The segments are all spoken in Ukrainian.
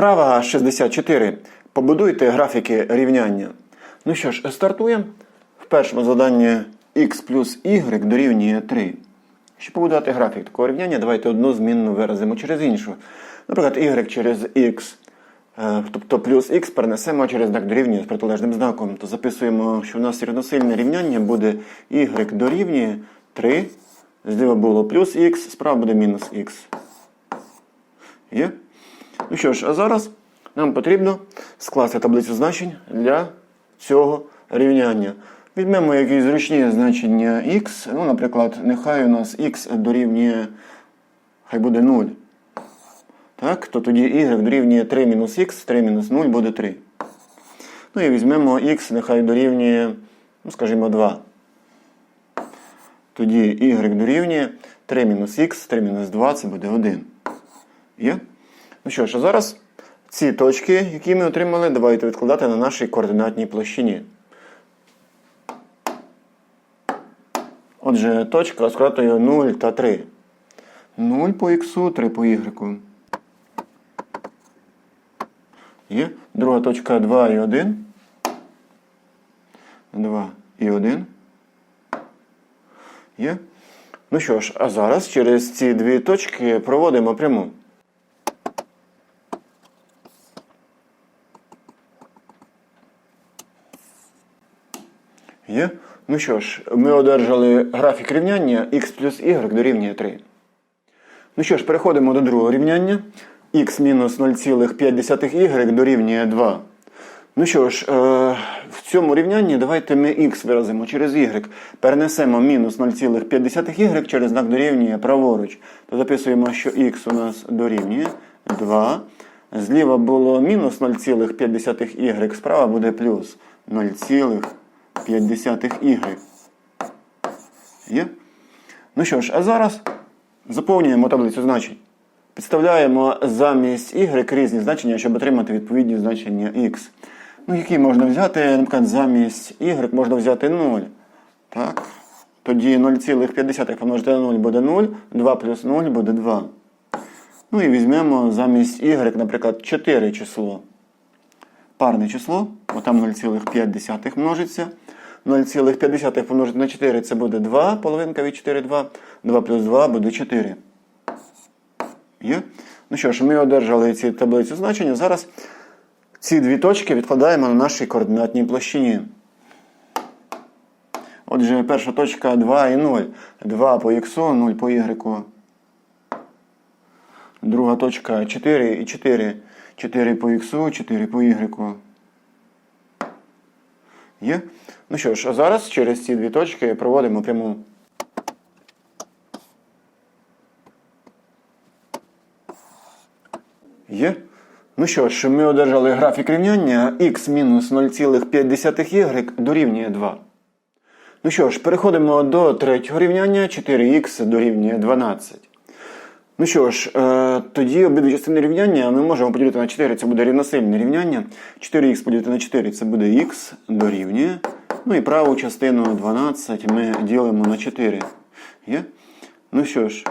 Вправа 64. Побудуйте графіки рівняння. Ну що ж, стартуємо. В першому заданні x плюс y дорівнює 3. Щоб побудувати графік такого рівняння, давайте одну змінну виразимо через іншу. Наприклад, y через x, е, тобто плюс x перенесемо через знак дорівнює з протилежним знаком. То записуємо, що в нас рівносильне рівняння буде y дорівнює 3. Зліва було плюс x, справа буде мінус x. Є? Ну що ж, а зараз нам потрібно скласти таблицю значень для цього рівняння. Візьмемо якісь зручні значення x. Ну, наприклад, нехай у нас x дорівнює, хай буде 0. Так, то тоді y дорівнює 3 мінус x, 3 мінус 0 буде 3. Ну і візьмемо x, нехай дорівнює, ну, скажімо, 2. Тоді y дорівнює 3 мінус х, 3 мінус 2 це буде 1. Є? Ну що ж, а зараз ці точки, які ми отримали, давайте відкладати на нашій координатній площині. Отже, точка з кратою 0 та 3. 0 по х, 3 по y. Є. Друга точка 2 і 1. 2 і 1. Є. Ну що ж, а зараз через ці дві точки проводимо пряму. Є? Ну що ж, ми одержали графік рівняння x плюс y дорівнює 3. Ну що ж, переходимо до другого рівняння. x мінус 0,5y дорівнює 2. Ну що ж, е, в цьому рівнянні давайте ми x виразимо через y. Перенесемо мінус 0,5y через знак дорівнює праворуч. То записуємо, що x у нас дорівнює 2. Зліва було мінус 0,5y, справа буде плюс 0,5y. Є? Ну що ж, а зараз заповнюємо таблицю значень. Підставляємо замість y різні значення, щоб отримати відповідні значення x. Ну, які можна взяти, наприклад, замість y можна взяти 0. Так. Тоді 0,5 помножити на 0 буде 0, 2 плюс 0 буде 2. Ну і візьмемо замість y, наприклад, 4 число. Парне число, бо там 0,5 множиться. 0,5 помножити на 4 це буде 2, половинка від 4 2. 2 плюс 2 буде 4. Є? Ну що ж, ми одержали ці таблицю значення. Зараз ці дві точки відкладаємо на нашій координатній площині. Отже, перша точка 2 і 0. 2 по х, 0 по y. Друга точка 4 і 4. 4 по х, 4 по y. Є? Ну що ж, а зараз через ці дві точки проводимо пряму. Є? Ну що ж, ми одержали графік рівняння x мінус 0,5y дорівнює 2. Ну що ж, переходимо до третього рівняння 4х дорівнює 12. Ну що ж, е, тоді обидві частини рівняння ми можемо поділити на 4, це буде рівносильне рівняння. 4х поділити на 4 це буде х дорівнює. Ну і праву частину 12 ми ділимо на 4. Є? Ну що ж,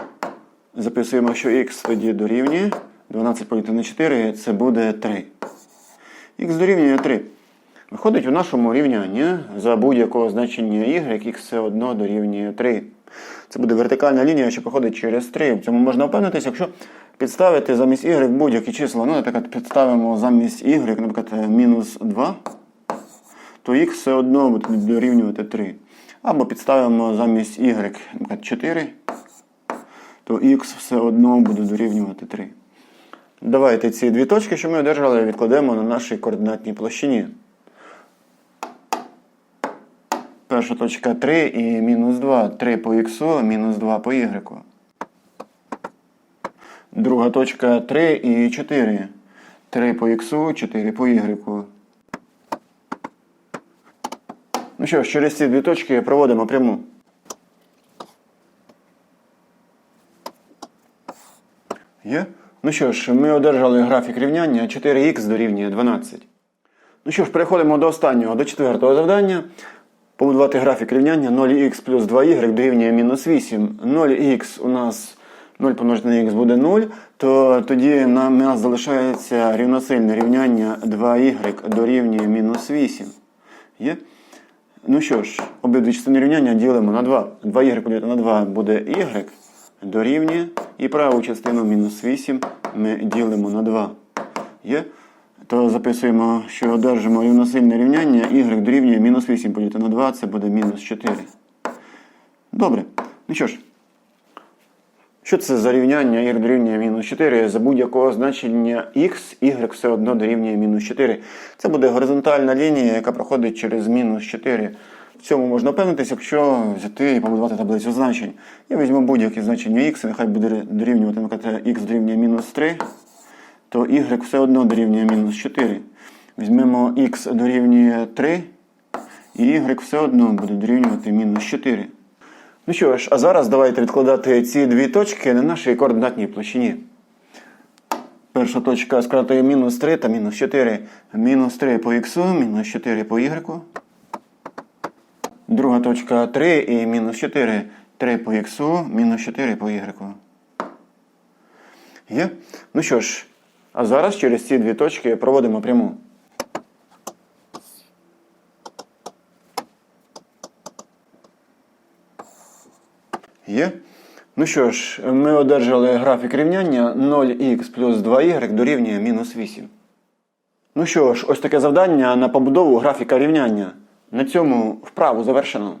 записуємо, що х тоді дорівнює. 12 поділити на 4 це буде 3. Х дорівнює 3. Виходить у нашому рівнянні за будь-якого значення y, х все одно дорівнює 3. Це буде вертикальна лінія, що проходить через 3. В цьому можна впевнитися, якщо підставити замість y будь-які числа. Ну, наприклад, підставимо замість y, наприклад, мінус 2, то х все одно буде дорівнювати 3. Або підставимо замість y, наприклад, 4, то х все одно буде дорівнювати 3. Давайте ці дві точки, що ми одержали, відкладемо на нашій координатній площині. Перша точка 3 і мінус 2. 3 по х, мінус 2 по y. Друга точка 3 і 4. 3 по х, 4 по y. Ну що ж, через ці дві точки проводимо пряму. Є? Ну що ж, ми одержали графік рівняння 4х дорівнює 12. Ну що ж, переходимо до останнього, до четвертого завдання. Побудувати графік рівняння 0х плюс 2y дорівнює мінус 8. 0х у нас 0 помножити на х буде 0, то тоді нам у нас залишається рівносильне рівняння 2y дорівнює мінус 8. Є? Ну що ж, обидві частини рівняння ділимо на 2. 2y поділити на 2 буде y дорівнює. І праву частину мінус 8 ми ділимо на 2. Є? То записуємо, що одержимо рівносильне рівняння y дорівнює мінус 8 поділити на 2, це буде мінус 4. Добре. Ну що ж, що це за рівняння y дорівнює мінус 4? За будь-якого значення x, y все одно дорівнює мінус 4. Це буде горизонтальна лінія, яка проходить через мінус 4. В цьому можна впевнитися, якщо взяти і побудувати таблицю значень. Я візьму будь-яке значення x, нехай буде дорівнювати, наприклад, x дорівнює мінус 3, то y все одно дорівнює мінус 4. Візьмемо x дорівнює 3, і y все одно буде дорівнювати мінус 4. Ну що ж, а зараз давайте відкладати ці дві точки на нашій координатній площині. Перша точка складає мінус 3 та мінус 4. Мінус 3 по х, мінус 4 по y. Друга точка 3 і мінус 4. 3 по х, мінус 4 по y. Є? Ну що ж, а зараз через ці дві точки проводимо пряму. Є. Ну що ж, ми одержали графік рівняння 0х плюс 2y дорівнює мінус 8. Ну що ж, ось таке завдання на побудову графіка рівняння. На цьому вправу завершено.